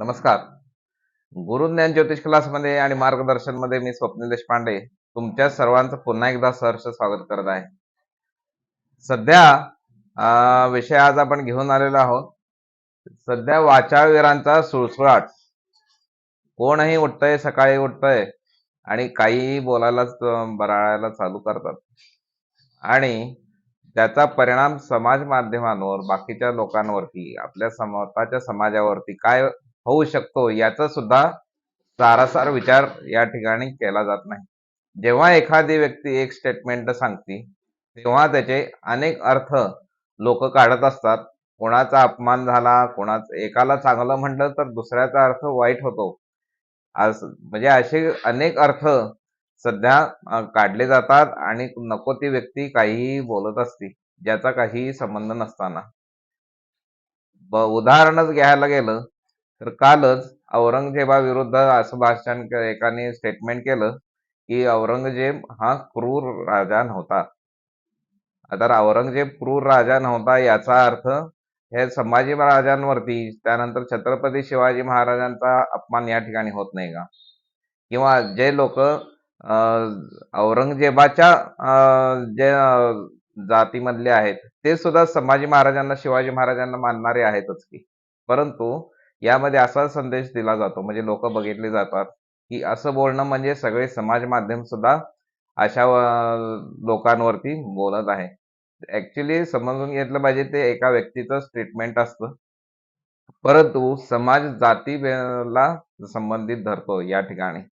नमस्कार. गुरुज्ञान ज्योतिष क्लासमध्ये आणि मार्गदर्शनमध्ये मी स्वप्नील देशपांडे तुमच्या सर्वांचं पुन्हा एकदा सहर्ष स्वागत करत आहे. सध्या विषय आज आपण घेऊन आलेलो आहोत. सध्या वाचाळवीरांचा सुळसुळाट. कोणही उठतंय सकाळी उठतंय आणि काहीही बोलायलाच बराळायला चालू करतात. आणि त्याचा परिणाम समाज माध्यमांवर बाकीच्या लोकांवरती आपल्या स्वतःच्या समाजावरती काय होऊ शकतो. याचा सुद्धा सारासार विचार या ठिकाणी केला जात नाही. जेव्हा एखादी व्यक्ती एक स्टेटमेंट सांगते तेव्हा त्याचे अनेक अर्थ लोक काढत असतात. कोणाचा अपमान झाला कोणाचा एकाला चांगलं म्हटलं तर दुसऱ्याचा अर्थ वाईट होतो. आज म्हणजे असे अनेक अर्थ सध्या काढले जातात आणि नको ती व्यक्ती काहीही बोलत असते ज्याचा काहीही संबंध नसताना. उदाहरणच घ्यायला गेलं तर कालच औरंगजेबाविरुद्ध असं भाषण एकाने स्टेटमेंट केलं की औरंगजेब हा क्रूर राजा नव्हता. आता औरंगजेब क्रूर राजा नव्हता याचा अर्थ हे संभाजी महाराजांवरती त्यानंतर छत्रपती शिवाजी महाराजांचा अपमान या ठिकाणी होत नाही का? किंवा जे लोक औरंगजेबाच्या जे जातीमधले आहेत ते सुद्धा संभाजी महाराजांना शिवाजी महाराजांना मानणारे आहेतच की. परंतु यामध्ये असा संदेश दिला जातो म्हणजे लोक बघितले जातात की असं बोलणं म्हणजे सगळे समाज माध्यम सुद्धा अशा लोकांवरती बोलत आहे. ऍक्च्युली समजून घेतलं पाहिजे ते एका व्यक्तीचं स्टेटमेंट असतं. परंतु समाज जातीला संबंधित धरतो या ठिकाणी.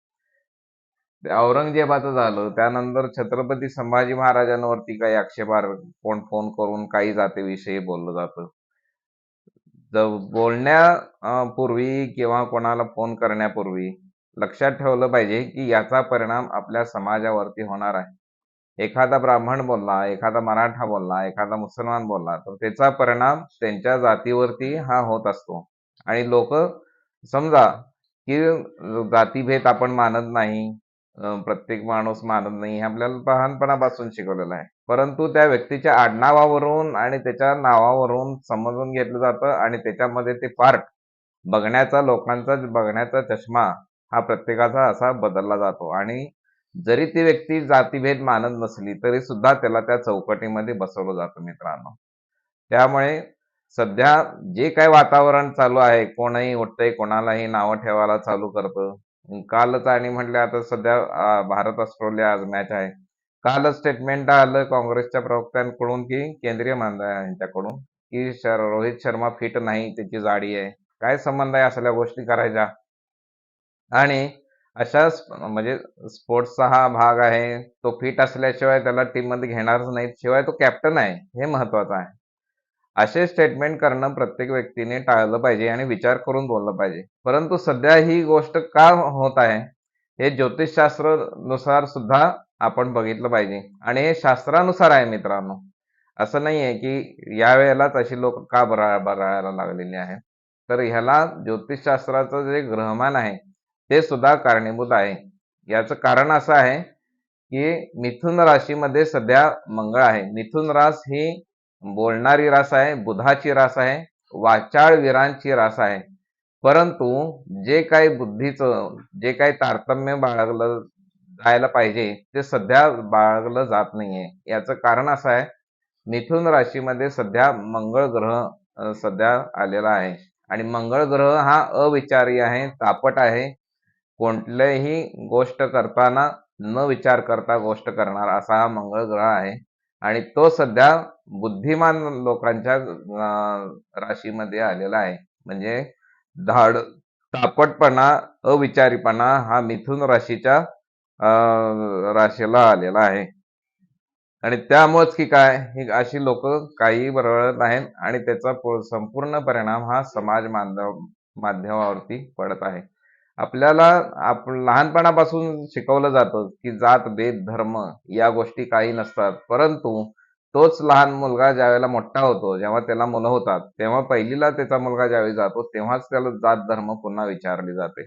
औरंगजेबाचं झालं त्यानंतर छत्रपती संभाजी महाराजांवरती काही आक्षेपार कोण फोन करून काही जातीविषयी बोललं जातं. तर बोलण्या पूर्वी किंवा कोणाला फोन करण्यापूर्वी लक्षात ठेवलं पाहिजे की याचा परिणाम आपल्या समाजावरती होणार आहे. एखादा ब्राह्मण बोलला एखादा मराठा बोलला एखादा मुसलमान बोलला तर त्याचा परिणाम त्यांच्या जातीवरती हा होत असतो. आणि लोक समजा की जातीभेद आपण मानत नाही प्रत्येक माणूस मानत नाही हे आपल्याला लहानपणापासून शिकवलेलं आहे. परंतु त्या व्यक्तीच्या आडनावावरून आणि त्याच्या नावावरून समजून घेतलं जातं आणि त्याच्यामध्ये ते पार्ट बघण्याचा लोकांचा बघण्याचा चष्मा हा प्रत्येकाचा असा बदलला जातो. आणि जरी ती व्यक्ती जातीभेद मानत नसली तरी सुद्धा त्याला त्या चौकटीमध्ये बसवलं जातं मित्रांनो. त्यामुळे सध्या जे काही वातावरण चालू आहे कोणही उठतंय कोणालाही नावं ठेवायला चालू करतं कालच आणि म्हटलं आता सध्या भारत ऑस्ट्रेलिया आज मॅच आहे. कालच स्टेटमेंट आलं काँग्रेसच्या प्रवक्त्यांकडून की केंद्रीय यांच्याकडून की रोहित शर्मा फिट नाही त्याची जाडी आहे. काय संबंध आहे असल्या गोष्टी करायच्या? आणि अशा म्हणजे स्पोर्ट्सचा हा भाग आहे तो फिट असल्याशिवाय त्याला टीममध्ये घेणारच नाही शिवाय तो कॅप्टन आहे हे महत्वाचं आहे. असे स्टेटमेंट करणं प्रत्येक व्यक्तीने टाळलं पाहिजे आणि विचार करून बोललं पाहिजे. परंतु सध्या ही गोष्ट का होत आहे? हे ज्योतिषशास्त्रनुसार सुद्धा आपण बघितलं पाहिजे. आणि हे शास्त्रानुसार आहे मित्रांनो. असं नाही आहे की या वेळेलाच अशी लोक का बरा बरायला लागलेली आहे तर ह्याला ज्योतिषशास्त्राचं जे ग्रहमान आहे ते सुद्धा कारणीभूत आहे. याचं कारण असं आहे की मिथुन राशीमध्ये सध्या मंगळ आहे. मिथुन रास ही बोलणारी रास आहे बुधाची रास आहे वाचाळ वीरांची रास आहे. परंतु जे काही बुद्धीचं जे काही तारतम्य बाळगलं जायला पाहिजे ते सध्या बाळगलं जात नाहीये. याचं कारण असं आहे मिथुन राशीमध्ये सध्या मंगळ ग्रह सध्या आलेला आहे. आणि मंगळ ग्रह हा अविचारी आहे तापट आहे. कोणत्याही गोष्ट करताना न विचार करता गोष्ट करणार असा हा मंगळ ग्रह आहे. आणि तो सध्या बुद्धिमान लोकांच्या राशीमध्ये आलेला आहे. म्हणजे धाड तापटपणा अविचारीपणा हा मिथुन राशीच्या राशीला आलेला आहे. आणि त्यामुळेच की काय ही अशी लोक काही बरळत आहेत आणि त्याचा संपूर्ण परिणाम हा समाज माध्यम माध्यमावरती पडत आहे. आपल्याला आप लहानपणापासून शिकवलं जातं की जात भेद धर्म या गोष्टी काही नसतात. परंतु तोच लहान मुलगा ज्यावेळेला मोठा होतो जेव्हा त्याला मुलं होतात तेव्हा पहिलीला त्याचा मुलगा ज्यावेळी जातो तेव्हाच त्याला जात धर्म पुन्हा विचारली जाते.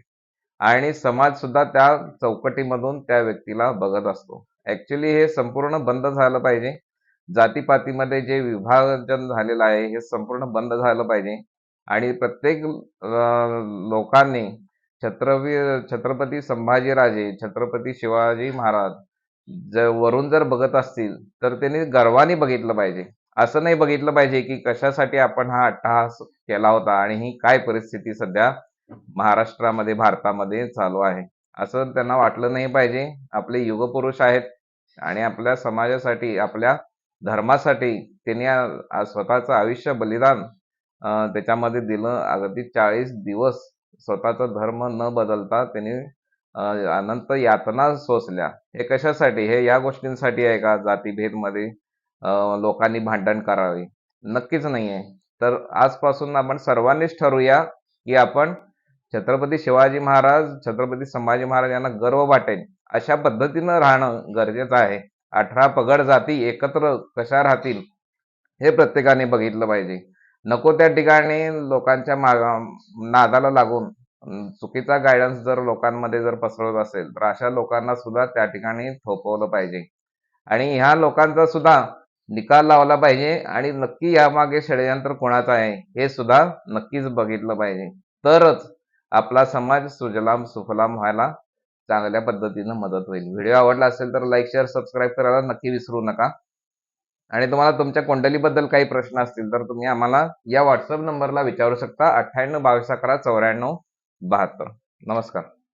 आणि समाज सुद्धा त्या चौकटीमधून त्या व्यक्तीला बघत असतो. ऍक्च्युली हे संपूर्ण बंद झालं पाहिजे. जातीपातीमध्ये जे विभाजन झालेलं आहे हे संपूर्ण बंद झालं पाहिजे. आणि प्रत्येक लोकांनी छत्रपती छत्रपती संभाजीराजे छत्रपती शिवाजी महाराज जर वरून जर बघत असतील तर त्यांनी गर्वाने बघितलं पाहिजे. असं नाही बघितलं पाहिजे की कशासाठी आपण हा अट्टहास केला होता आणि ही काय परिस्थिती सध्या महाराष्ट्रामध्ये भारतामध्ये चालू आहे. असं त्यांना वाटलं नाही पाहिजे. आपले युगपुरुष आहेत आणि आपल्या समाजासाठी आपल्या धर्मासाठी त्यांनी स्वतःचं आयुष्य बलिदान त्याच्यामध्ये दिलं. अगदी चाळीस दिवस स्वतःचा धर्म न बदलता त्यांनी अनंत यातना सोसल्या. हे कशासाठी? हे या गोष्टींसाठी आहे का? जातीभेदमध्ये अं, लोकांनी भांडण करावे? नक्कीच नाही आहे तर आजपासून आपण सर्वांनीच ठरवूया की आपण छत्रपती शिवाजी महाराज छत्रपती संभाजी महाराज यांना गर्व वाटेल. अशा पद्धतीनं राहणं गरजेचं आहे. अठरा पगड जाती एकत्र कशा राहतील हे प्रत्येकाने बघितलं पाहिजे. नको त्या ठिकाणी लोकांच्या माग नादाला लागून चुकीचा गायडन्स जर लोकांमध्ये जर पसरवत असेल तर अशा लोकांना सुद्धा त्या ठिकाणी थोपवलं पाहिजे. आणि ह्या लोकांचा सुद्धा निकाल लावला पाहिजे आणि नक्की यामागे षडयंत्र कोणाचं आहे हे सुद्धा नक्कीच बघितलं पाहिजे. तरच आपला समाज सुजलाम सुफलाम व्हायला चांगल्या पद्धतीनं मदत होईल. व्हिडिओ आवडला असेल तर लाईक शेअर सबस्क्राईब करायला नक्की विसरू नका. आणि तुम्हाला तुमच्या कुंडलीबद्दल काही प्रश्न असतील तर तुम्ही आम्हाला या व्हॉट्सअप नंबरला विचारू शकता. अठ्ठ्याण्णव बावीस अकरा चौऱ्याण्णव बहात्तर. नमस्कार.